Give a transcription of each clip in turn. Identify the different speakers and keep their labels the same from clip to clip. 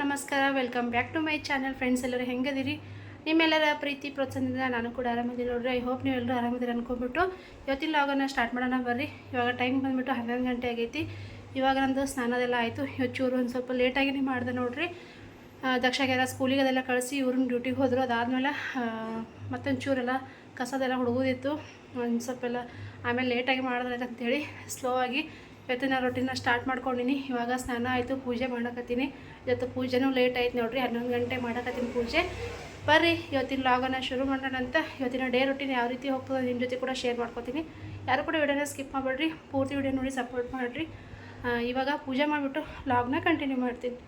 Speaker 1: ನಮಸ್ಕಾರ. Welcome back to my channel friends ಎಲ್ಲರೂ ಹೆಂಗದಿರಿ ನಿಮ್ಮೆಲ್ಲರ ಪ್ರೀತಿ ಪ್ರೋತ್ಸಾಹದಿಂದ ನಾನು ಕೂಡ ಆರಾಮಿದ್ದೀನಿ ನೋಡ್ರಿ. ಐ ಹೋಪ್ ನೀವೆಲ್ಲರೂ ಆರಾಮಿದ್ದೀರಿ ಅನ್ಕೊಂಡ್ಬಿಟ್ಟು ಇವತ್ತಿನ ಲಾಗನ್ನ ಸ್ಟಾರ್ಟ್ ಮಾಡೋಣ ಬರ್ರಿ. ಇವಾಗ ಟೈಮ್ ಬಂದುಬಿಟ್ಟು ಹನ್ನೊಂದು ಗಂಟೆ ಆಗೈತಿ. ಇವಾಗ ನಂದು ಸ್ನಾನದೆಲ್ಲ ಆಯಿತು. ಇವತ್ತು ಒಂದು ಸ್ವಲ್ಪ ಲೇಟಾಗಿನೇ ಮಾಡಿದೆ ನೋಡ್ರಿ. ದಕ್ಷಗೆಲ್ಲ ಸ್ಕೂಲಿಗೆ ಅದೆಲ್ಲ ಕಳಿಸಿ ಇವ್ರನ್ನ ಡ್ಯೂಟಿಗೆ ಹೋದರು. ಅದಾದಮೇಲೆ ಮತ್ತೊಂದು ಚೂರೆಲ್ಲ ಕಸದೆಲ್ಲ ಹುಡುಗೋದಿತ್ತು. ಒಂದು ಸ್ವಲ್ಪ ಎಲ್ಲ ಆಮೇಲೆ ಲೇಟಾಗಿ ಮಾಡಿದ್ರೆ ಅಂತೇಳಿ ಸ್ಲೋ ಆಗಿ ಇವತ್ತಿನ ರೊಟ್ಟಿನ ಸ್ಟಾರ್ಟ್ ಮಾಡ್ಕೊಂಡಿನಿ. ಇವಾಗ ಸ್ನಾನ ಆಯಿತು, ಪೂಜೆ ಮಾಡಕತ್ತೀನಿ. ಇವತ್ತು ಪೂಜೆನೂ ಲೇಟ್ ಆಯ್ತು ನೋಡ್ರಿ, ಹನ್ನೊಂದು ಗಂಟೆ ಮಾಡಕತ್ತೀನಿ ಪೂಜೆ. ಬರ್ರಿ, ಇವತ್ತಿನ ಲಾಗನ್ನ ಶುರು ಮಾಡೋಣ ಅಂತ. ಇವತ್ತಿನ ಡೇ ರೊಟೀನ್ ಯಾವ ರೀತಿ ಹೋಗ್ತದೆ ನಿಮ್ಮ ಜೊತೆ ಕೂಡ ಶೇರ್ ಮಾಡ್ಕೊತೀನಿ. ಯಾರು ಕೂಡ ವಿಡಿಯೋನ ಸ್ಕಿಪ್ ಮಾಡಬೇಡ್ರಿ, ಪೂರ್ತಿ ವಿಡಿಯೋ ನೋಡಿ ಸಪೋರ್ಟ್ ಮಾಡಿರಿ. ಇವಾಗ ಪೂಜೆ ಮಾಡಿಬಿಟ್ಟು ಲಾಗ್ನ ಕಂಟಿನ್ಯೂ ಮಾಡ್ತೀನಿ.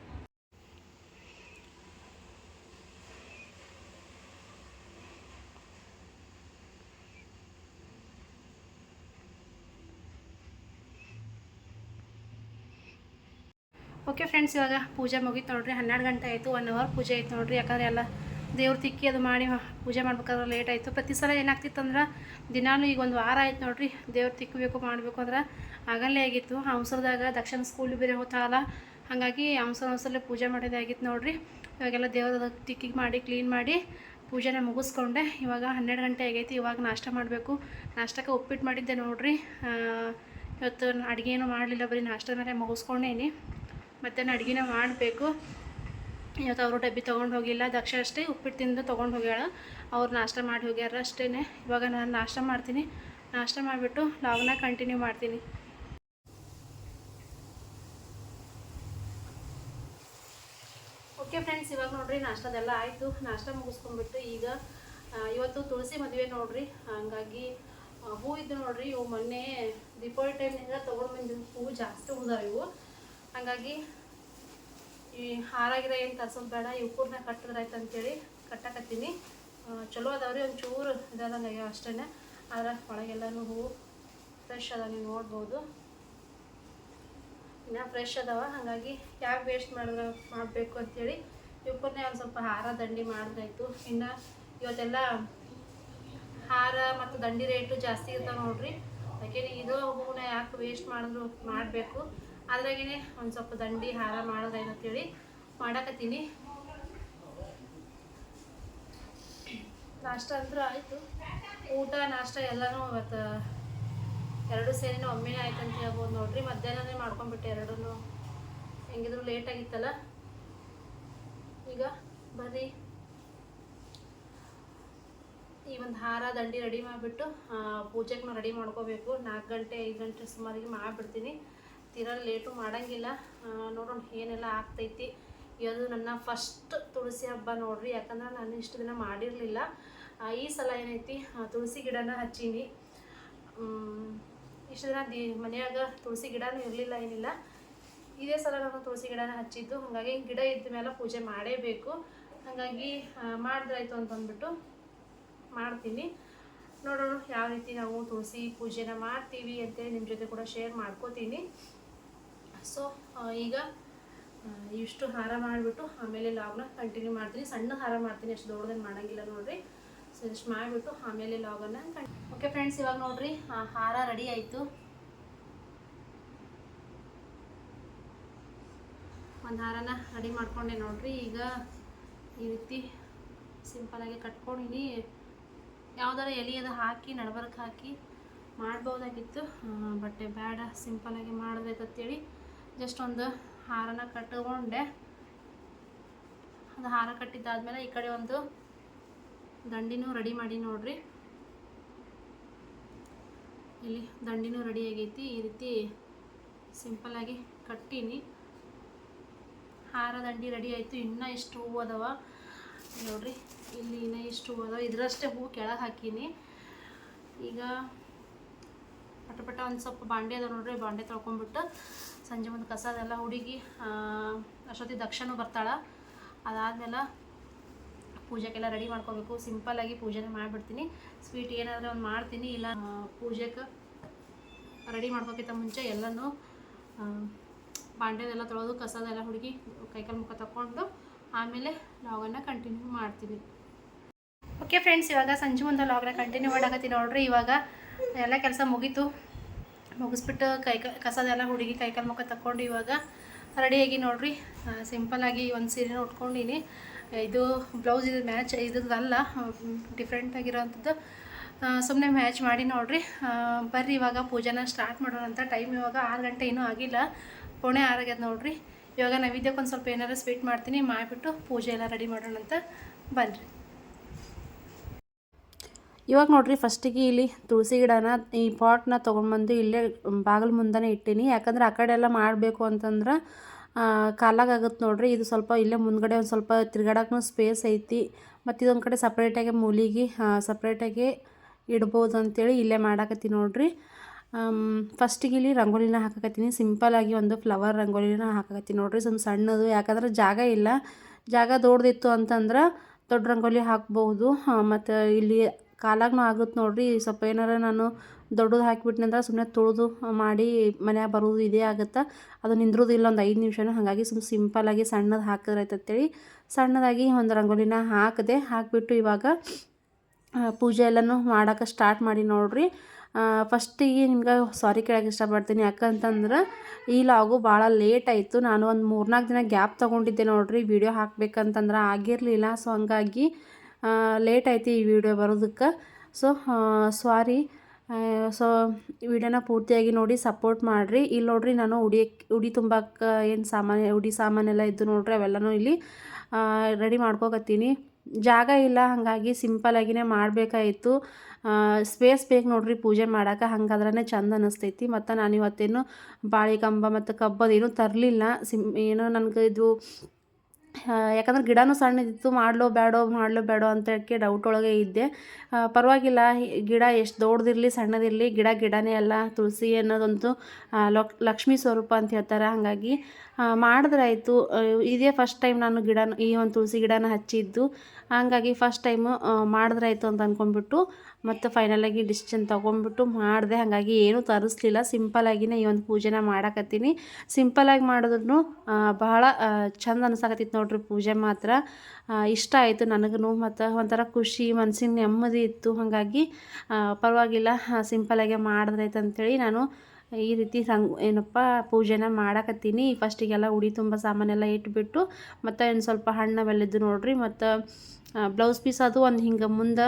Speaker 1: ಓಕೆ ಫ್ರೆಂಡ್ಸ್ ಇವಾಗ ಪೂಜೆ ಮುಗೀತು ನೋಡ್ರಿ, ಹನ್ನೆರಡು ಗಂಟೆ ಆಯಿತು ಒನ್ ಅವರ್ ಪೂಜೆ ಆಯ್ತು ನೋಡ್ರಿ. ಯಾಕಂದ್ರೆ ಎಲ್ಲ ದೇವ್ರ ತಿಕ್ಕಿ ಅದು ಮಾಡಿ ಪೂಜೆ ಮಾಡ್ಬೇಕಾದ್ರೆ ಲೇಟ್ ಆಯಿತು. ಪ್ರತಿ ಸಲ ಏನಾಗ್ತಿತ್ತು ಅಂದ್ರೆ, ದಿನಾನು ಈಗ ಒಂದು ವಾರ ಆಯ್ತು ನೋಡ್ರಿ, ದೇವ್ರು ತಿಕ್ಕಬೇಕು ಮಾಡಬೇಕು ಅಂದ್ರೆ ಆಗಲ್ಲೇ ಆಗಿತ್ತು. ಹಂಸರದಾಗ ದಕ್ಷಿಣ ಸ್ಕೂಲ್ ಬೇರೆ ಹೋತಾಗಲ್ಲ ಹಾಗಾಗಿ ಅವಸರ ಅವಸರಲ್ಲೇ ಪೂಜೆ ಮಾಡೋದಾಗಿತ್ತು ನೋಡ್ರಿ. ಇವಾಗೆಲ್ಲ ದೇವ್ರ ತಿಕ್ಕಿಗೆ ಮಾಡಿ ಕ್ಲೀನ್ ಮಾಡಿ ಪೂಜೆನ ಮುಗಿಸ್ಕೊಂಡೆ. ಇವಾಗ ಹನ್ನೆರಡು ಗಂಟೆ ಆಗೈತಿ, ಇವಾಗ ನಾಷ್ಟ ಮಾಡಬೇಕು. ನಾಷ್ಟಕ್ಕೆ ಉಪ್ಪಿಟ್ಟು ಮಾಡಿದ್ದೆ ನೋಡ್ರಿ. ಇವತ್ತು ಅಡುಗೆ ಏನು ಮಾಡಲಿಲ್ಲ, ಬರೀ ನಾಷ್ಟದ ಮೇಲೆ ಮುಗಿಸ್ಕೊಂಡೇನಿ. ಮತ್ತೆ ಅಡುಗೆನ ಮಾಡಬೇಕು. ಇವತ್ತು ಅವರು ಡಬ್ಬಿ ತೊಗೊಂಡು ಹೋಗಿಲ್ಲ. ದಕ್ಷ ಅಷ್ಟೇ ಉಪ್ಪಿಟ್ಟು ತಿಂದು ತೊಗೊಂಡು ಹೋಗ್ಯಾಳ. ಅವ್ರು ನಾಷ್ಟ ಮಾಡಿ ಹೋಗ್ಯಾರ ಅಷ್ಟೇ ಇವಾಗ ನಾನು ನಾಷ್ಟ ಮಾಡ್ತೀನಿ. ನಾಷ್ಟ ಮಾಡಿಬಿಟ್ಟು ಲಾಗ್ನ ಕಂಟಿನ್ಯೂ ಮಾಡ್ತೀನಿ. ಓಕೆ ಫ್ರೆಂಡ್ಸ್ ಇವಾಗ ನೋಡ್ರಿ ನಾಷ್ಟದೆಲ್ಲ ಆಯಿತು. ನಾಷ್ಟ ಮುಗಿಸ್ಕೊಂಡ್ಬಿಟ್ಟು ಈಗ ಇವತ್ತು ತುಳಸಿ ಮದುವೆ ನೋಡ್ರಿ. ಹಂಗಾಗಿ ಹೂವು ಇದ್ದು ನೋಡ್ರಿ, ಇವು ಮೊನ್ನೆ ದೀಪಾವಳಿ ಟೈಮ್ನಿಂದ ತೊಗೊಂಡು ಬಂದಿದ್ದು ಹೂವು ಜಾಸ್ತಿ ಉಳ್ದಾವ ಇವು. ಹಾಗಾಗಿ ಈ ಹಾರಾಗಿರೋ ಏನು ತರ್ಸೋದು ಬೇಡ ಇವಕ್ಕೂರ್ನ ಕಟ್ಟಿದ್ರಾಯ್ತು ಅಂತೇಳಿ ಕಟ್ಟಕತ್ತೀನಿ. ಚಲೋ ಅದಾವ್ರಿ ಒಂದು ಚೂರು ಇದಾದಂಗೆ ಆಗ್ಯಾವ ಅಷ್ಟೇ ಆದ್ರೆ ಒಳಗೆಲ್ಲನೂ ಹೂವು ಫ್ರೆಶ್ ಅದ ನೀವು ನೋಡ್ಬೋದು. ಇನ್ನು ಫ್ರೆಶ್ ಅದಾವ, ಹಾಗಾಗಿ ಯಾಕೆ ವೇಸ್ಟ್ ಮಾಡಿದ್ರೆ ಮಾಡಬೇಕು ಅಂತೇಳಿ. ಇವಕ್ಕೂರ್ನೇ ಒಂದು ಸ್ವಲ್ಪ ಹಾರ, ದಂಡಿ ಮಾಡಿದ್ರಾಯ್ತು ಇನ್ನು ಇವತ್ತೆಲ್ಲ ಹಾರ ಮತ್ತು ದಂಡಿ ರೇಟು ಜಾಸ್ತಿ ಇರ್ತಾವೆ ನೋಡ್ರಿ. ಅದಕ್ಕೆ ಇದು ಹೂವನ್ನ ಯಾಕೆ ವೇಸ್ಟ್ ಮಾಡಿದ್ರು ಮಾಡಬೇಕು. ಅದ್ರಾಗೇನೆ ಒಂದು ಸ್ವಲ್ಪ ದಂಡಿ, ಹಾರ ಮಾಡೋದೇನಂತೇಳಿ ಮಾಡಕತ್ತೀನಿ. ನಾಷ್ಟ ಅಂದ್ರೆ ಆಯಿತು. ಊಟ, ನಾಷ್ಟ ಎಲ್ಲನೂ ಇವತ್ತು ಎರಡು ಸೇರಿನ ಒಮ್ಮೆನೇ ಆಯ್ತು ಅಂತ ಹೇಳ್ಬೋದು. ನೋಡ್ರಿ, ಮಧ್ಯಾಹ್ನನೇ ಮಾಡ್ಕೊಂಡ್ಬಿಟ್ಟೆ ಎರಡೂ ಹೆಂಗಿದ್ರು ಲೇಟ್ ಆಗಿತ್ತಲ್ಲ. ಈಗ ಬರ್ರಿ. ಈ ಒಂದು ಹಾರ, ದಂಡಿ ರೆಡಿ ಮಾಡಿಬಿಟ್ಟು ಪೂಜೆಗೆ ರೆಡಿ ಮಾಡ್ಕೋಬೇಕು. ನಾಲ್ಕು ಗಂಟೆ, ಐದು ಗಂಟೆ ಸುಮಾರಿಗೆ ಮಾಡಿಬಿಡ್ತೀನಿ. ತೀರಾ ಲೇಟು ಮಾಡೋಂಗಿಲ್ಲ. ನೋಡೋಣ ಏನೆಲ್ಲ ಆಗ್ತೈತಿ. ಇದು ನನ್ನ ಫಸ್ಟ್ ತುಳಸಿ ಹಬ್ಬ ನೋಡ್ರಿ. ಯಾಕಂದ್ರೆ ನಾನು ಇಷ್ಟು ದಿನ ಮಾಡಿರಲಿಲ್ಲ. ಈ ಸಲ ಏನೈತಿ? ತುಳಸಿ ಗಿಡನ ಹಚ್ಚೀನಿ. ಇಷ್ಟು ದಿನ ದಿ, ಮನೆಯಾಗ ತುಳಸಿ ಗಿಡನೂ ಇರಲಿಲ್ಲ, ಏನಿಲ್ಲ. ಇದೇ ಸಲ ನಾನು ತುಳಸಿ ಗಿಡನ ಹಚ್ಚಿದ್ದು. ಹಾಗಾಗಿ ಗಿಡ ಇದ್ದ ಮೇಲೆ ಪೂಜೆ ಮಾಡೇಬೇಕು. ಹಾಗಾಗಿ ಮಾಡಿದ್ರಾಯ್ತು ಅಂತಂದ್ಬಿಟ್ಟು ಮಾಡ್ತೀನಿ. ನೋಡೋಣ ಯಾವ ರೀತಿ ನಾವು ತುಳಸಿ ಪೂಜೆನ ಮಾಡ್ತೀವಿ ಅಂತೇಳಿ ನಿಮ್ಮ ಜೊತೆ ಕೂಡ ಶೇರ್ ಮಾಡ್ಕೋತೀನಿ. ಸೊ ಈಗ ಇಷ್ಟು ಹಾರ ಮಾಡಿಬಿಟ್ಟು ಆಮೇಲೆ ಲಾಗ್ನ ಕಂಟಿನ್ಯೂ ಮಾಡ್ತೀನಿ. ಸಣ್ಣ ಹಾರ ಮಾಡ್ತೀನಿ, ಅಷ್ಟು ದೊಡ್ಡದನ್ನು ಮಾಡೋಂಗಿಲ್ಲ ನೋಡಿರಿ. ಸೊ ಇಷ್ಟು ಮಾಡಿಬಿಟ್ಟು ಆಮೇಲೆ ಲಾಗನ್ನು ಓಕೆ ಫ್ರೆಂಡ್ಸ್ ಇವಾಗ ನೋಡಿರಿ ಹಾರ ರೆಡಿ ಆಯಿತು. ಒಂದು ಹಾರನ ರೆಡಿ ಮಾಡ್ಕೊಂಡೆ ನೋಡಿರಿ. ಈಗ ಈ ರೀತಿ ಸಿಂಪಲಾಗಿ ಕಟ್ಕೊಂಡಿನಿ. ಯಾವ್ದಾರ ಎಲೆ ಅದು ಹಾಕಿ, ನಡ್ಬರ್ಕ್ ಹಾಕಿ ಮಾಡ್ಬೋದಾಗಿತ್ತು. ಬಟ್ಟೆ ಬೇಡ ಸಿಂಪಲಾಗಿ ಮಾಡಬೇಕಂತೇಳಿ. ಜಸ್ಟ್ ಒಂದು ಹಾರನ ಕಟ್ಕೊಂಡೆ ಅದು ಹಾರ ಕಟ್ಟಿದ್ದಾದ್ಮೇಲೆ ಈ ಕಡೆ ಒಂದು ದಂಡಿನೂ ರೆಡಿ ಮಾಡಿ ನೋಡ್ರಿ. ಇಲ್ಲಿ ದಂಡಿನೂ ರೆಡಿ ಆಗೈತಿ. ಈ ರೀತಿ ಸಿಂಪಲಾಗಿ ಕಟ್ಟೀನಿ. ಹಾರ ದಂಡಿ ರೆಡಿ ಆಯಿತು. ಇನ್ನೂ ಇಷ್ಟು ಹೂವು ಅದಾವ? ನೋಡ್ರಿ. ಇಲ್ಲಿ ಇನ್ನೂ ಇಷ್ಟು ಹೂವು ಅದಾವ? ಇದರಷ್ಟೇ ಹೂವು ಕೆಳಗೆ ಹಾಕೀನಿ. ಈಗ ಪಟ ಪಟ ಒಂದು ಸ್ವಲ್ಪ ಬಾಂಡೆ ಅದ ನೋಡ್ರಿ. ಬಾಂಡೆ ತೊಳ್ಕೊಂಬಿಟ್ಟು ಸಂಜೆ ಮುಂದೆ ಕಸ ಅದೆಲ್ಲ ಹುಡುಗಿ ಅಷ್ಟೊತ್ತಿಗೆ ದಕ್ಷನೂ ಬರ್ತಾಳ. ಅದಾದಮೇಲೆ ಪೂಜೆಗೆಲ್ಲ ರೆಡಿ ಮಾಡ್ಕೋಬೇಕು. ಸಿಂಪಲ್ಲಾಗಿ ಪೂಜೆನೇ ಮಾಡಿಬಿಡ್ತೀನಿ. ಸ್ವೀಟ್ ಏನಾದರೂ ಒಂದು ಮಾಡ್ತೀನಿ. ಇಲ್ಲ ಪೂಜೆಗೆ ರೆಡಿ ಮಾಡ್ಕೋಕ್ಕಿಂತ ಮುಂಚೆ ಎಲ್ಲನೂ ಬಾಂಡೆದೆಲ್ಲ ತೊಳೆದು ಕಸದೆಲ್ಲ ಹುಡುಗಿ ಕೈಕಾಲು ಮುಖ ತಗೊಂಡು ಆಮೇಲೆ ಲಾಗನ್ನು ಕಂಟಿನ್ಯೂ ಮಾಡ್ತೀನಿ. ಓಕೆ ಫ್ರೆಂಡ್ಸ್ ಇವಾಗ ಸಂಜೆ ಮುಂದೆ ಲಾಗನ್ನ ಕಂಟಿನ್ಯೂ ಮಾಡಕತ್ತೀನಿ ನೋಡ್ರಿ. ಇವಾಗ ಎಲ್ಲ ಕೆಲಸ ಮುಗೀತು. ಮುಗಿಸ್ಬಿಟ್ಟು ಕೈ ಕಸದೆಲ್ಲ ಹುಡುಗಿ ಕೈಕಾಲು ಮುಖ ತಕ್ಕೊಂಡು ಇವಾಗ ರೆಡಿಯಾಗಿ ನೋಡ್ರಿ. ಸಿಂಪಲಾಗಿ ಒಂದು ಸೀರೆನ ಉಟ್ಕೊಂಡಿನಿ. ಇದು ಬ್ಲೌಸ್ ಇದು ಮ್ಯಾಚ್ ಇದ್ರದ್ದಲ್ಲ ಡಿಫ್ರೆಂಟ್ ಆಗಿರೋವಂಥದ್ದು ಸುಮ್ಮನೆ ಮ್ಯಾಚ್ ಮಾಡಿ ನೋಡ್ರಿ. ಬರ್ರಿ ಇವಾಗ ಪೂಜೆನ ಸ್ಟಾರ್ಟ್ ಮಾಡೋಣ ಅಂತ ಟೈಮ್ ಇವಾಗ ಆರು ಗಂಟೆ ಇನ್ನೂ ಆಗಿಲ್ಲ. ಪೋಣೆ ಆರಾಗ್ಯದ ನೋಡ್ರಿ. ಇವಾಗ ನೈವೇದ್ಯಕ್ಕೆ ಒಂದು ಸ್ವಲ್ಪ ಏನಾರು ಸ್ವೀಟ್ ಮಾಡ್ತೀನಿ, ಮಾಡಿಬಿಟ್ಟು ಪೂಜೆ ಎಲ್ಲ ರೆಡಿ ಮಾಡೋಣ ಅಂತ ಬನ್ನಿರಿ ಇವಾಗ ನೋಡ್ರಿ ಫಸ್ಟಿಗೆ ಇಲ್ಲಿ ತುಳಸಿ ಗಿಡನ, ಈ ಪಾಟ್ನ ತೊಗೊಂಡ್ಬಂದು ಇಲ್ಲೇ ಬಾಗಿಲು ಮುಂದೆನೇ ಇಟ್ಟೀನಿ. ಯಾಕಂದ್ರೆ ಆ ಕಡೆ ಎಲ್ಲ ಮಾಡಬೇಕು ಅಂತಂದ್ರೆ ಕಾಲಾಗುತ್ತೆ ನೋಡ್ರಿ. ಇದು ಸ್ವಲ್ಪ ಇಲ್ಲೇ ಮುಂದ್ಗಡೆ ಒಂದು ಸ್ವಲ್ಪ ತಿರ್ಗಾಡೋಕ್ಕೂ ಸ್ಪೇಸ್ ಐತಿ. ಮತ್ತು ಇದೊಂದು ಕಡೆ ಸಪ್ರೇಟಾಗಿ ಮೂಲಿಗೆ ಸಪ್ರೇಟಾಗಿ ಇಡ್ಬೋದು ಅಂತೇಳಿ ಇಲ್ಲೇ ಮಾಡಾಕತ್ತೀನಿ ನೋಡ್ರಿ. ಫಸ್ಟಿಗೆ ಇಲ್ಲಿ ರಂಗೋಲಿನ ಹಾಕಕತ್ತೀನಿ. ಸಿಂಪಲಾಗಿ ಒಂದು ಫ್ಲವರ್ ರಂಗೋಲಿನ ಹಾಕಕತ್ತೀನಿ ನೋಡ್ರಿ. ಸ್ವಲ್ಪ ಸಣ್ಣದು, ಯಾಕಂದ್ರೆ ಜಾಗ ಇಲ್ಲ. ಜಾಗ ದೊಡ್ಡದಿತ್ತು ಅಂತಂದ್ರೆ ದೊಡ್ಡ ರಂಗೋಲಿ ಹಾಕ್ಬೋದು. ಮತ್ತು ಇಲ್ಲಿ ಕಾಲಾಗ್ನೂ ಆಗುತ್ತೆ ನೋಡ್ರಿ. ಸ್ವಲ್ಪ ಏನಾರ ನಾನು ದೊಡ್ಡದು ಹಾಕಿಬಿಟ್ನಂದ್ರೆ ಸುಮ್ಮನೆ ತುಳಿದು ಮಾಡಿ ಮನ್ಯಾಗ ಬರೋದು ಇದೇ ಆಗುತ್ತೆ. ಅದು ನಿಂದ್ರೋದಿಲ್ಲ ಒಂದು ಐದು ನಿಮಿಷನೂ. ಹಾಗಾಗಿ ಸುಮ್ಮನೆ ಸಿಂಪಲಾಗಿ ಸಣ್ಣದು ಹಾಕಿದ್ರೆ ಆಯ್ತಂತೇಳಿ ಸಣ್ಣದಾಗಿ ಒಂದು ರಂಗೋಲಿನ ಹಾಕಿದೆ ಹಾಕಿಬಿಟ್ಟು ಇವಾಗ ಪೂಜೆ ಎಲ್ಲನೂ ಮಾಡೋಕೆ ಸ್ಟಾರ್ಟ್ ಮಾಡಿ ನೋಡ್ರಿ. ಫಸ್ಟಿಗೆ ನಿಮ್ಗೆ ಸಾರಿ ಕೇಳೋಕೆ ಇಷ್ಟಪಡ್ತೀನಿ. ಯಾಕಂತಂದ್ರೆ ಈ ಲಾಗು ಭಾಳ ಲೇಟ್ ಆಯಿತು. ನಾನು ಒಂದು ಮೂರ್ನಾಲ್ಕು ದಿನ ಗ್ಯಾಪ್ ತೊಗೊಂಡಿದ್ದೆ ನೋಡ್ರಿ. ವಿಡಿಯೋ ಹಾಕ್ಬೇಕಂತಂದ್ರೆ ಆಗಿರಲಿಲ್ಲ. ಸೊ ಹಂಗಾಗಿ ಲೇಟ್ ಆಯ್ತು ಈ ವಿಡಿಯೋ ಬರೋದಕ್ಕೆ. ಸೊ ಸಾರಿ ಸೊ ವಿಡಿಯೋನ ಪೂರ್ತಿಯಾಗಿ ನೋಡಿ ಸಪೋರ್ಟ್ ಮಾಡಿರಿ. ಇಲ್ಲಿ ನೋಡ್ರಿ ನಾನು ಉಡಿ ಉಡಿ ತುಂಬಕ್ಕೆ ಏನು ಸಾಮಾನು, ಉಡಿ ಸಾಮಾನೆಲ್ಲ ಇದ್ದು ನೋಡ್ರಿ, ಅವೆಲ್ಲನೂ ಇಲ್ಲಿ ರೆಡಿ ಮಾಡ್ಕೋಕತ್ತೀನಿ. ಜಾಗ ಇಲ್ಲ, ಹಾಗಾಗಿ ಸಿಂಪಲಾಗಿನೇ ಮಾಡಬೇಕಾಯಿತು. ಸ್ಪೇಸ್ ಬೇಕು ನೋಡ್ರಿ ಪೂಜೆ ಮಾಡೋಕೆ ಹಂಗಾದ್ರೆ ಚಂದ ಅನ್ನಿಸ್ತೈತಿ ಮತ್ತು ನಾನು ಇವತ್ತೇನು ಬಾಳೆ ಕಂಬ ಮತ್ತು ಕಬ್ಬದೇನು ತರಲಿಲ್ಲ. ಸಿಂ ಏನೋ ನನಗೆ ಇದು ಯಾಕಂದ್ರೆ ಗಿಡನೂ ಸಣ್ಣದಿತ್ತು, ಮಾಡಲೋ ಬೇಡೋ ಮಾಡಲೋ ಬೇಡೋ ಅಂತ ಹೇಳಿ ಡೌಟ್ ಒಳಗೆ ಇದ್ದೆ. ಪರವಾಗಿಲ್ಲ ಗಿಡ ಎಷ್ಟು ದೊಡ್ಡದಿರಲಿ ಸಣ್ಣದಿರಲಿ, ಗಿಡ, ಗಿಡನೇ ಅಲ್ಲ, ತುಳಸಿ ಅನ್ನೋದಂತೂ ಲಕ್, ಲಕ್ಷ್ಮೀ ಸ್ವರೂಪ ಅಂತ ಹೇಳ್ತಾರೆ. ಹಾಗಾಗಿ ಮಾಡಿದ್ರಾಯ್ತು. ಇದೇ ಫಸ್ಟ್ ಟೈಮ್ ನಾನು ಗಿಡನ, ಈ ಒಂದು ತುಳಸಿ ಗಿಡನ ಹಚ್ಚಿದ್ದು. ಹಾಗಾಗಿ ಫಸ್ಟ್ ಟೈಮು ಮಾಡಿದ್ರಾಯ್ತು ಅಂತ ಅಂದ್ಕೊಂಡ್ಬಿಟ್ಟು ಮತ್ತು ಫೈನಲಾಗಿ ಡಿಸಿಷನ್ ತೊಗೊಂಡ್ಬಿಟ್ಟು ಮಾಡಿದೆ. ಹಾಗಾಗಿ ಏನೂ ತರಿಸ್ಲಿಲ್ಲ. ಸಿಂಪಲಾಗಿನೇ ಈ ಒಂದು ಪೂಜೆನ ಮಾಡಕತ್ತೀನಿ. ಸಿಂಪಲಾಗಿ ಮಾಡಿದ್ರು ಬಹಳ ಚಂದ ಅನ್ಸಾಕತ್ತಿತ್ತು ನೋಡ್ರಿ ಪೂಜೆ ಮಾತ್ರ. ಇಷ್ಟ ಆಯಿತು ನನಗೂ ಮತ್ತು ಒಂಥರ ಖುಷಿ ಮನಸ್ಸಿನ ನೆಮ್ಮದಿ ಇತ್ತು. ಹಾಗಾಗಿ ಪರವಾಗಿಲ್ಲ. ಪರವಾಗಿಲ್ಲ ಸಿಂಪಲಾಗೆ ಮಾಡಿದ್ರಾಯ್ತು ಅಂಥೇಳಿ ನಾನು ಈ ರೀತಿ ಸಂಗ್ ಏನಪ್ಪ ಪೂಜೆನ ಮಾಡಕತ್ತೀನಿ. ಫಸ್ಟಿಗೆಲ್ಲ ಉಡಿ ತುಂಬ ಸಾಮಾನೆಲ್ಲ ಇಟ್ಬಿಟ್ಟು, ಮತ್ತು ಒಂದು ಸ್ವಲ್ಪ ಹಣ್ಣು ಅವೆಲ್ಲಿದ್ದು ನೋಡ್ರಿ, ಮತ್ತು ಬ್ಲೌಸ್ ಪೀಸ್ ಅದು ಒಂದು ಹಿಂಗೆ ಮುಂದೆ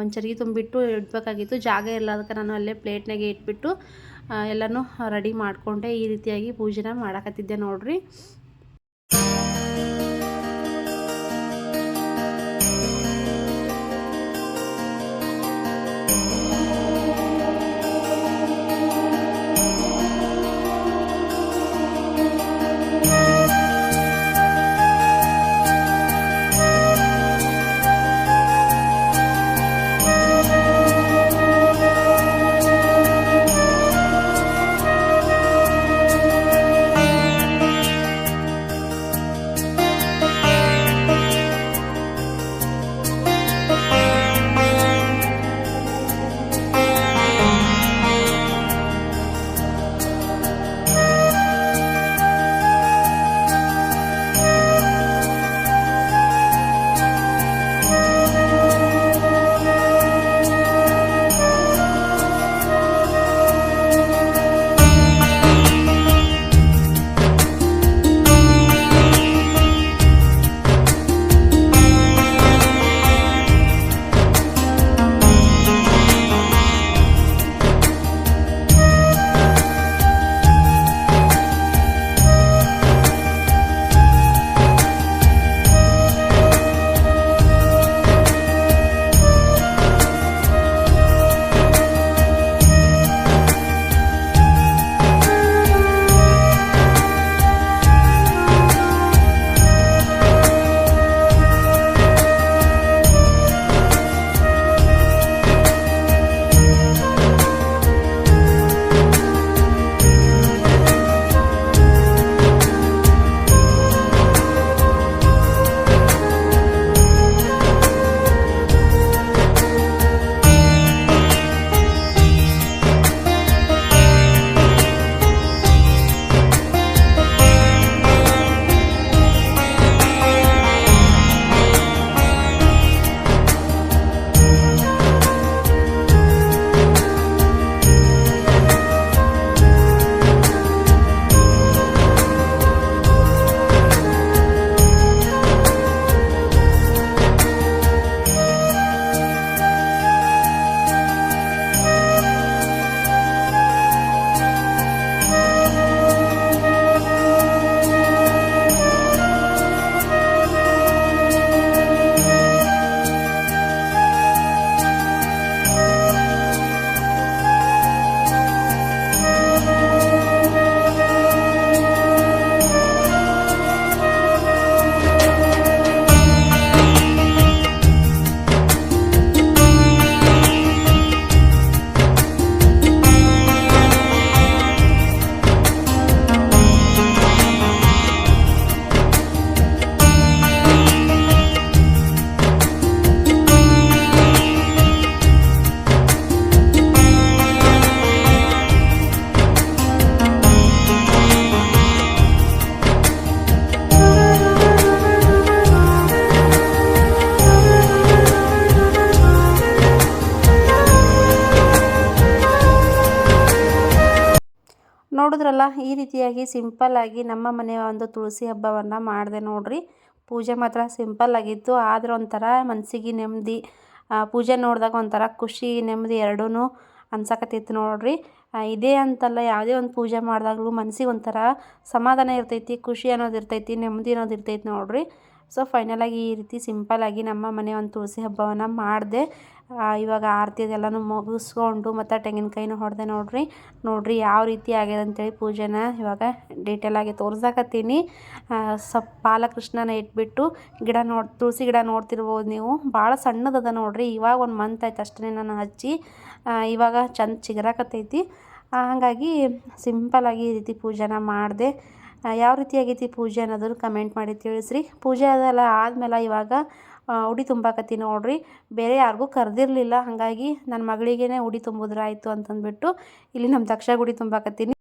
Speaker 1: ಒಂದು ಚರಿಗೆ ತುಂಬಿಟ್ಟು ಇಡಬೇಕಾಗಿತ್ತು. ಜಾಗ ಇಲ್ಲ, ಅದಕ್ಕೆ ನಾನು ಅಲ್ಲೇ ಪ್ಲೇಟ್ನಾಗೆ ಇಟ್ಬಿಟ್ಟು ಎಲ್ಲನೂ ರೆಡಿ ಮಾಡಿಕೊಂಡೆ ಈ ರೀತಿಯಾಗಿ ಪೂಜೆನ ಮಾಡಕತ್ತಿದ್ದೆ ನೋಡ್ರಿ.
Speaker 2: ನೋಡಿದ್ರಲ್ಲ, ಈ ರೀತಿಯಾಗಿ ಸಿಂಪಲ್ಲಾಗಿ ನಮ್ಮ ಮನೆಯ ಒಂದು ತುಳಸಿ ಹಬ್ಬವನ್ನು ಮಾಡಿದೆ ನೋಡ್ರಿ. ಪೂಜೆ ಮಾತ್ರ ಸಿಂಪಲ್ ಆಗಿತ್ತು. ಆದ್ರೆ ಒಂಥರ ಮನಸ್ಸಿಗೆ ನೆಮ್ಮದಿ ಪೂಜೆ ನೋಡಿದಾಗ ಒಂಥರ ಖುಷಿ, ನೆಮ್ಮದಿ ಎರಡೂ ಅನ್ಸಕತ್ತಿತ್ತು ನೋಡ್ರಿ. ಇದೇ ಅಂತಲ್ಲ, ಯಾವುದೇ ಒಂದು ಪೂಜೆ ಮಾಡಿದಾಗಲೂ ಮನಸ್ಸಿಗೆ ಒಂಥರ ಸಮಾಧಾನ ಇರ್ತೈತಿ, ಖುಷಿ ಅನ್ನೋದು ಇರ್ತೈತಿ, ನೆಮ್ಮದಿ ಅನ್ನೋದು ಇರ್ತೈತಿ ನೋಡ್ರಿ. ಸೊ ಫೈನಲಾಗಿ ಈ ರೀತಿ ಸಿಂಪಲ್ಲಾಗಿ ನಮ್ಮ ಮನೆ ಒಂದು ತುಳಸಿ ಹಬ್ಬವನ್ನು ಮಾಡಿದೆ ಇವಾಗ ಆರತಿ ಅದೆಲ್ಲನೂ ಮುಗಿಸ್ಕೊಂಡು ಮತ್ತು ತೆಂಗಿನಕಾಯಿನೂ ಹೊಡೆದೆ ನೋಡ್ರಿ. ನೋಡ್ರಿ ಯಾವ ರೀತಿ ಆಗ್ಯದ ಅಂತೇಳಿ ಪೂಜೆನ ಇವಾಗ ಡೀಟೇಲಾಗಿ ತೋರ್ಸಕತ್ತೀನಿ. ಸಪ್ ಬಾಲಕೃಷ್ಣನ ಇಟ್ಬಿಟ್ಟು ಗಿಡ ನೋಡಿ, ತುಳಸಿ ಗಿಡ ನೋಡ್ತಿರ್ಬೋದು ನೀವು. ಭಾಳ ಸಣ್ಣದದ ನೋಡ್ರಿ. ಇವಾಗ ಒಂದು ಮಂತ್ ಆಯ್ತು ಅಷ್ಟೇ ನಾನು ಹಚ್ಚಿ. ಇವಾಗ ಚಂದ ಚಿಗರಾಕತ್ತೈತಿ. ಹಾಗಾಗಿ ಸಿಂಪಲ್ಲಾಗಿ ಈ ರೀತಿ ಪೂಜೆನ ಮಾಡಿದೆ. ಯಾವ ರೀತಿ ಆಗೈತಿ ಪೂಜೆ ಅನ್ನೋದನ್ನು ಕಮೆಂಟ್ ಮಾಡಿ ತಿಳಿಸ್ರಿ. ಪೂಜೆ ಅದೆಲ್ಲ ಆದಮೇಲೆ ಇವಾಗ ಉಡಿ ತುಂಬಾಕತ್ತೀನಿ ನೋಡ್ರಿ. ಬೇರೆ ಯಾರಿಗೂ ಕರೆದಿರಲಿಲ್ಲ. ಹಾಗಾಗಿ ನನ್ನ ಮಗಳಿಗೇ ಉಡಿ ತುಂಬಿದ್ರೆ ಆಯಿತು ಅಂತಂದ್ಬಿಟ್ಟು ಇಲ್ಲಿ ನಮ್ಮ ದಕ್ಷ ಗುಡಿ ತುಂಬಾಕತ್ತೀನಿ.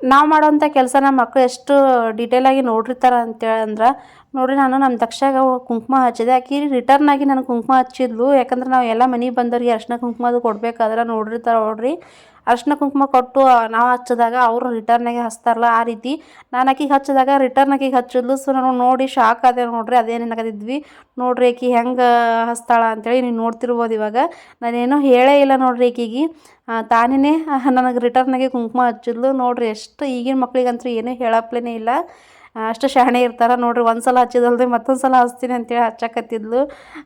Speaker 2: ನಾವು ಮಾಡೋವಂಥ ನಮ್ಮ ಮಕ್ಕಳು ಎಷ್ಟು ಡೀಟೇಲಾಗಿ ನೋಡಿರ್ತಾರೆ ಅಂತೇಳಿ ಅಂದ್ರೆ, ನೋಡ್ರಿ ನಾನು ನಮ್ಮ ದಕ್ಷಾಗ ಕುಂಕುಮ ಹಚ್ಚಿದೆ. ಆಕಿ ರಿಟರ್ನ್ ಆಗಿ ನನಗೆ ಕುಂಕುಮ ಹಚ್ಚಿದ್ಲು. ಯಾಕಂದ್ರೆ ನಾವು ಎಲ್ಲ ಮನೆಗೆ ಬಂದವ್ರಿಗೆ ಅರ್ಶಿನ ಕುಂಕುಮ ಅದು ಕೊಡಬೇಕಾದ್ರೆ ನೋಡಿರ್ತಾರೆ ನೋಡ್ರಿ. ಅರ್ಶಿನ ಕುಂಕುಮ ಕೊಟ್ಟು ನಾವು ಹಚ್ಚಿದಾಗ ಅವರು ರಿಟರ್ನಾಗೆ ಹಚ್ತಾರಲ್ಲ ಆ ರೀತಿ. ನಾನು ಆಕಿಗೆ ಹಚ್ಚಿದಾಗ ರಿಟರ್ನ್ ಆಕಿಗೆ ಹಚ್ಚಿದ್ಲು. ಸೊ ನಾನು ನೋಡಿ ಶಾಕ್ ಅದೇ ನೋಡ್ರಿ ಅದೇನೇನಾಗದಿದ್ವಿ ನೋಡ್ರಿ ಆಕಿ ಹೆಂಗೆ ಹಚ್ತಾಳ ಅಂತೇಳಿ ನೀವು ನೋಡ್ತಿರ್ಬೋದು ಇವಾಗ. ನಾನೇನು ಹೇಳೇ ಇಲ್ಲ ನೋಡ್ರಿ ಆಕಿಗೆ. ತಾನೇ ನನಗೆ ರಿಟರ್ನಾಗೆ ಕುಂಕುಮ ಹಚ್ಚಿದ್ಲು. ನೋಡ್ರಿ, ಎಷ್ಟು ಈಗಿನ ಮಕ್ಳಿಗಂತೂ ಏನೂ ಹೇಳಪ್ಲೇನೇ ಇಲ್ಲ. ಅಷ್ಟು ಶಾಣೆ ಇರ್ತಾರೆ. ನೋಡ್ರಿ ಒಂದು ಸಲ ಹಚ್ಚಿದಲ್ದೆ ಮತ್ತೊಂದು ಸಲ ಹಚ್ತೀನಿ ಅಂತೇಳಿ ಹಚ್ಚಕತ್ತಿದ್ಲು.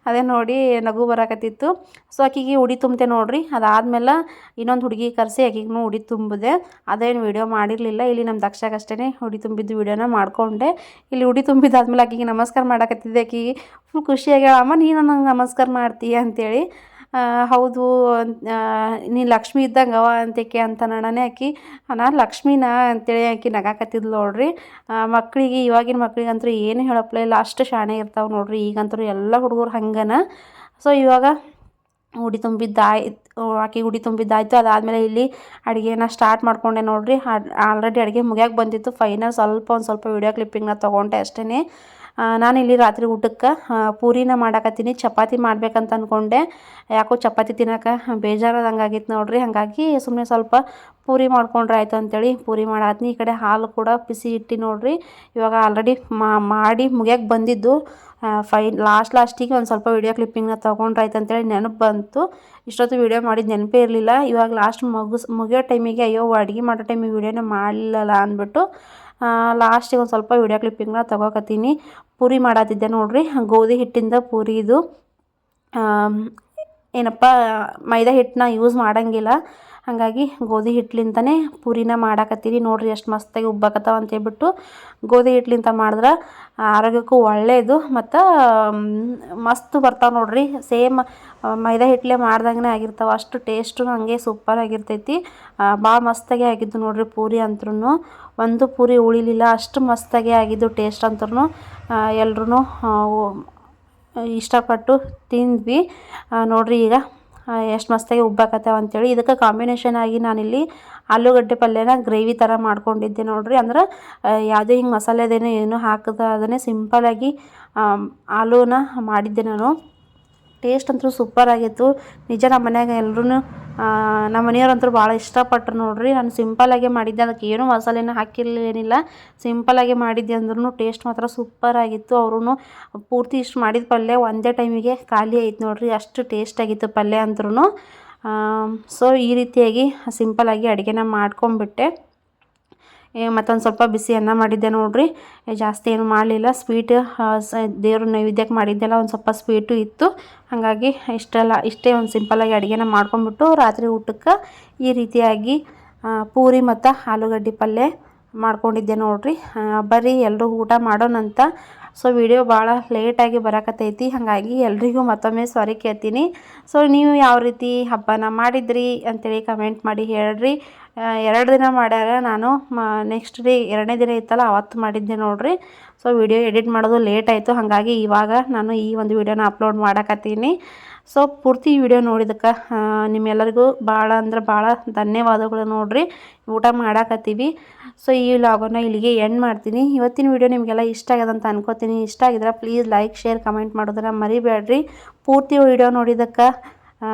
Speaker 2: ಅದೇ ನೋಡಿ ನಗು ಬರಕತ್ತಿತ್ತು. ಸೊ ಆಕಿಗೆ ಉಡಿ ತುಂಬ್ತೆ ನೋಡ್ರಿ. ಅದಾದ್ಮೇಲೆ ಇನ್ನೊಂದು ಹುಡುಗಿ ಕರೆಸಿ ಆಕಿಗೂ ಉಡಿ ತುಂಬಿದೆ. ಅದೇನು ವೀಡಿಯೋ ಮಾಡಿರಲಿಲ್ಲ. ಇಲ್ಲಿ ನಮ್ಮ ದಕ್ಷಾಗಷ್ಟೇ ಉಡಿ ತುಂಬಿದ್ದು ವೀಡಿಯೋನ ಮಾಡಿಕೊಂಡೆ. ಇಲ್ಲಿ ಉಡಿ ತುಂಬಿದಾದ್ಮೇಲೆ ಆಕಿಗೆ ನಮಸ್ಕಾರ ಮಾಡಕತ್ತಿದ್ದೆ. ಆಕಿಗೆ, ಫುಲ್ ಖುಷಿಯಾಗಿ ಅಮ್ಮ ನೀನು ನಂಗೆ ನಮಸ್ಕಾರ ಮಾಡ್ತೀಯ? ಅಂತೇಳಿ. ಹೌದು ನೀನು ಲಕ್ಷ್ಮಿ ಇದ್ದಂಗೆ ಅವ ಅಂತೇಕೆ ಅಂತ ನಡನೆ ಆಕಿ. ನಾನು ಲಕ್ಷ್ಮಿನಾ ಅಂತೇಳಿ ಆಕಿ ನಗಾಕತ್ತಿದ್ಲು ನೋಡ್ರಿ. ಮಕ್ಕಳಿಗೆ ಇವಾಗಿನ ಮಕ್ಳಿಗಂತೂ ಏನು ಹೇಳಪ್ಲೇ ಇಲ್ಲ ಅಷ್ಟು ಶಾಣೆ ಇರ್ತಾವೆ ನೋಡ್ರಿ. ಈಗಂತೂ ಎಲ್ಲ ಹುಡುಗರು ಹಂಗನ. ಸೊ ಇವಾಗ ಉಡಿ ತುಂಬಿದ್ದಾಯ್ತು, ಆಕೆ ಉಡಿ ತುಂಬಿದ್ದಾಯಿತು. ಅದಾದಮೇಲೆ ಇಲ್ಲಿ ಅಡುಗೆನ ಸ್ಟಾರ್ಟ್ ಮಾಡ್ಕೊಂಡೆ ನೋಡ್ರಿ. ಆಲ್ರೆಡಿ ಅಡುಗೆ ಮುಗಿಯಾಕೆ ಬಂದಿತ್ತು. ಫೈನಲ್ ಸ್ವಲ್ಪ ಒಂದು ಸ್ವಲ್ಪ ವಿಡಿಯೋ ಕ್ಲಿಪ್ಪಿಂಗ್ನ ತೊಗೊಂಡೆ ಅಷ್ಟೇ ನಾನು ಇಲ್ಲಿ ರಾತ್ರಿ ಊಟಕ್ಕೆ ಪೂರಿನ ಮಾಡಕತ್ತೀನಿ, ಚಪಾತಿ ಮಾಡ್ಬೇಕಂತ ಅಂದ್ಕೊಂಡೆ ಯಾಕೋ ಚಪಾತಿ ತಿನ್ನೋಕೆ ಬೇಜಾರಾದಂಗಾಗಿತ್ತು ನೋಡ್ರಿ, ಹಾಗಾಗಿ ಸುಮ್ಮನೆ ಸ್ವಲ್ಪ ಪೂರಿ ಮಾಡ್ಕೊಂಡ್ರೆ ಆಯಿತು ಅಂತೇಳಿ ಪೂರಿ ಮಾಡಾತ್ನಿ. ಈ ಕಡೆ ಹಾಲು ಕೂಡ ಬಿಸಿ ಇಟ್ಟು ನೋಡ್ರಿ, ಇವಾಗ ಆಲ್ರೆಡಿ ಮಾಡಿ ಮುಗಿಯಕ್ಕೆ ಬಂದಿದ್ದು. ಫೈ ಲಾಸ್ಟ್ ಲಾಸ್ಟಿಗೆ ಒಂದು ಸ್ವಲ್ಪ ವೀಡಿಯೋ ಕ್ಲಿಪ್ಪಿಂಗ್ನ ತೊಗೊಂಡ್ರೆ ಆಯ್ತು ಅಂತೇಳಿ ನೆನಪು ಬಂತು. ಇಷ್ಟೊತ್ತು ವೀಡಿಯೋ ಮಾಡಿದ ನೆನಪೇ ಇರಲಿಲ್ಲ. ಇವಾಗ ಲಾಸ್ಟ್ ಮುಗಿಸ್, ಮುಗಿಯೋ ಟೈಮಿಗೆ ಅಯ್ಯೋ, ಅಡುಗೆ ಮಾಡೋ ಟೈಮಿಗೆ ವೀಡಿಯೋನ ಮಾಡಲಿಲ್ಲ ಅಂದ್ಬಿಟ್ಟು ಲಾಸ್ಟಿಗೆ ಒಂದು ಸ್ವಲ್ಪ ವಿಡಿಯೋ ಕ್ಲಿಪ್ಪಿಂಗ್ನ ತೊಗೋಕತ್ತೀನಿ. ಪೂರಿ ಮಾಡತ್ತಿದ್ದೆ ನೋಡ್ರಿ. ಗೋಧಿ ಹಿಟ್ಟಿಂದ ಪೂರಿ ಇದು. ಏನಪ್ಪ, ಮೈದಾ ಹಿಟ್ಟನ್ನ ಯೂಸ್ ಮಾಡಂಗಿಲ್ಲ. ಹಾಗಾಗಿ ಗೋಧಿ ಹಿಟ್ಲಿಂತನೇ ಪೂರಿನ ಮಾಡಾಕತ್ತೀರಿ. ನೋಡ್ರಿ ಎಷ್ಟು ಮಸ್ತಾಗಿ ಉಬ್ಬಾಕತ್ತಾವ ಅಂತ ಹೇಳ್ಬಿಟ್ಟು ಗೋಧಿ ಹಿಟ್ಲಿಂದ ಮಾಡಿದ್ರೆ ಆರೋಗ್ಯಕ್ಕೂ ಒಳ್ಳೆಯದು ಮತ್ತು ಮಸ್ತ್ ಬರ್ತಾವೆ ನೋಡ್ರಿ. ಸೇಮ್ ಮೈದಾ ಹಿಟ್ಲೆ ಮಾಡ್ದಂಗೆ ಆಗಿರ್ತಾವೆ. ಅಷ್ಟು ಟೇಸ್ಟು ಹಂಗೆ ಸೂಪರ್ ಆಗಿರ್ತೈತಿ. ಭಾಳ ಮಸ್ತಾಗೆ ಆಗಿದ್ದು ನೋಡ್ರಿ ಪೂರಿ ಅಂತ್ರೂ ಒಂದು ಪೂರಿ ಉಳಿಲಿಲ್ಲ, ಅಷ್ಟು ಮಸ್ತಾಗೆ ಆಗಿದ್ದು ಟೇಸ್ಟ್ ಅಂತ್ರೂ ಎಲ್ಲರೂ ಇಷ್ಟಪಟ್ಟು ತಿಂದ್ವಿ. ನೋಡ್ರಿ ಈಗ ಎಷ್ಟು ಮಸ್ತಾಗಿ ಉಬ್ಬಾಕತ್ತಾವ ಅಂತೇಳಿ. ಇದಕ್ಕೆ ಕಾಂಬಿನೇಷನ್ ಆಗಿ ನಾನಿಲ್ಲಿ ಆಲೂಗಡ್ಡೆ ಪಲ್ಯನ ಗ್ರೇವಿ ಥರ ಮಾಡ್ಕೊಂಡಿದ್ದೆ ನೋಡ್ರಿ. ಅಂದ್ರೆ ಯಾವುದೇ ಹಿಂಗೆ ಮಸಾಲೆದೇನೋ ಏನು ಹಾಕದ, ಅದನ್ನೇ ಸಿಂಪಲಾಗಿ ಆಲೂನ ಮಾಡಿದ್ದೆ ನಾನು. ಟೇಸ್ಟ್ ಅಂತೂ ಸೂಪರ್ ಆಗಿತ್ತು. ನಿಜ ನಮ್ಮ ಮನ್ಯಾಗ ಎಲ್ಲರೂ ನಮ್ಮ ಮನೆಯವ್ರಂತೂ ಭಾಳ ಇಷ್ಟಪಟ್ಟರು ನೋಡ್ರಿ. ನಾನು ಸಿಂಪಲಾಗೆ ಮಾಡಿದ್ದೆ. ಅದಕ್ಕೆ ಏನೂ ಮಸಾಲೆನ ಹಾಕಿರಲಿಲ್ಲ ಸಿಂಪಲಾಗೆ ಮಾಡಿದ್ದೆ ಅಂದ್ರೂ ಟೇಸ್ಟ್ ಮಾತ್ರ ಸೂಪರ್ ಆಗಿತ್ತು. ಅವರು ಪೂರ್ತಿ ಇಷ್ಟು ಮಾಡಿದ ಪಲ್ಯ ಒಂದೇ ಟೈಮಿಗೆ ಖಾಲಿ ಆಯ್ತು ನೋಡ್ರಿ. ಅಷ್ಟು ಟೇಸ್ಟ್ ಆಗಿತ್ತು ಪಲ್ಯ ಅಂದ್ರೂ ಸೊ ಈ ರೀತಿಯಾಗಿ ಸಿಂಪಲಾಗಿ ಅಡುಗೆನ ಮಾಡ್ಕೊಂಬಿಟ್ಟೆ ಮತ್ತೊಂದು ಸ್ವಲ್ಪ ಬಿಸಿ ಅನ್ನ ಮಾಡಿದ್ದೆ ನೋಡ್ರಿ. ಜಾಸ್ತಿ ಏನು ಮಾಡಲಿಲ್ಲ. ಸ್ವೀಟ್ ದೇವ್ರ ನೈವೇದ್ಯಕ್ಕೆ ಮಾಡಿದ್ದೆಲ್ಲ ಒಂದು ಸ್ವಲ್ಪ ಸ್ವೀಟು ಇತ್ತು. ಹಾಗಾಗಿ ಇಷ್ಟೆಲ್ಲ, ಇಷ್ಟೇ ಒಂದು ಸಿಂಪಲಾಗಿ ಅಡುಗೆನ ಮಾಡ್ಕೊಂಬಿಟ್ಟು ರಾತ್ರಿ ಊಟಕ್ಕೆ ಈ ರೀತಿಯಾಗಿ ಪೂರಿ ಮತ್ತು ಆಲೂಗಡ್ಡೆ ಪಲ್ಯ ಮಾಡ್ಕೊಂಡಿದ್ದೆ ನೋಡ್ರಿ. ಬರೀ ಬರ್ರಿ ಎಲ್ಲರೂ ಊಟ ಮಾಡೋಣಂತ ಸೊ ವಿಡಿಯೋ ಭಾಳ ಲೇಟಾಗಿ ಬರಕತ್ತೈತಿ. ಹಾಗಾಗಿ ಎಲ್ರಿಗೂ ಮತ್ತೊಮ್ಮೆ ಸಾರಿ ಕೇಳ್ತೀನಿ. ಸೊ ನೀವು ಯಾವ ರೀತಿ ಹಬ್ಬನ ಮಾಡಿದ್ರಿ ಅಂತೇಳಿ ಕಮೆಂಟ್ ಮಾಡಿ ಹೇಳ್ರಿ. ಎರಡು ದಿನ ಮಾಡ್ಯಾರ. ನಾನು ನೆಕ್ಸ್ಟ್ ಡೇ ಎರಡನೇ ದಿನ ಇತ್ತಲ್ಲ, ಅವತ್ತು ಮಾಡಿದ್ದೆ ನೋಡ್ರಿ. ಸೊ ವಿಡಿಯೋ ಎಡಿಟ್ ಮಾಡೋದು ಲೇಟ್ ಆಯಿತು. ಹಾಗಾಗಿ ಇವಾಗ ನಾನು ಈ ಒಂದು ವಿಡಿಯೋನ ಅಪ್ಲೋಡ್ ಮಾಡಕತ್ತೀನಿ. ಸೊ ಪೂರ್ತಿ ವಿಡಿಯೋ ನೋಡಿದಕ್ಕೆ ನಿಮ್ಮೆಲ್ಲರಿಗೂ ಭಾಳ ಅಂದ್ರೆ ಭಾಳ ಧನ್ಯವಾದಗಳು ನೋಡ್ರಿ. ಊಟ ಮಾಡಾಕತ್ತೀವಿ. ಸೊ ಈ ಲಾಗನ್ನ ಇಲ್ಲಿಗೆ ಎಂಡ್ ಮಾಡ್ತೀನಿ. ಇವತ್ತಿನ ವಿಡಿಯೋ ನಿಮಗೆಲ್ಲ ಇಷ್ಟ ಆಗ್ಯದ ಅಂತ ಅನ್ಕೋತೀನಿ. ಇಷ್ಟ ಆಗಿದ್ರೆ ಪ್ಲೀಸ್ ಲೈಕ್ ಶೇರ್ ಕಮೆಂಟ್ ಮಾಡೋದನ್ನ ಮರಿಬೇಡ್ರಿ. ಪೂರ್ತಿ ವಿಡಿಯೋ ನೋಡಿದಕ್ಕೆ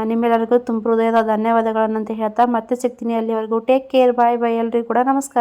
Speaker 2: ನಿಮ್ಮೆಲ್ಲರಿಗೂ ತುಂಬ ಹೃದಯದ ಧನ್ಯವಾದಗಳನ್ನಂತ ಹೇಳ್ತಾ ಮತ್ತೆ ಸಿಗ್ತೀನಿ ಅಲ್ಲಿವರೆಗೂ. ಟೇಕ್ ಕೇರ್ ಬಾಯ್ ಬಾಯ್ ಎಲ್ರಿಗೂ ಕೂಡ ನಮಸ್ಕಾರ.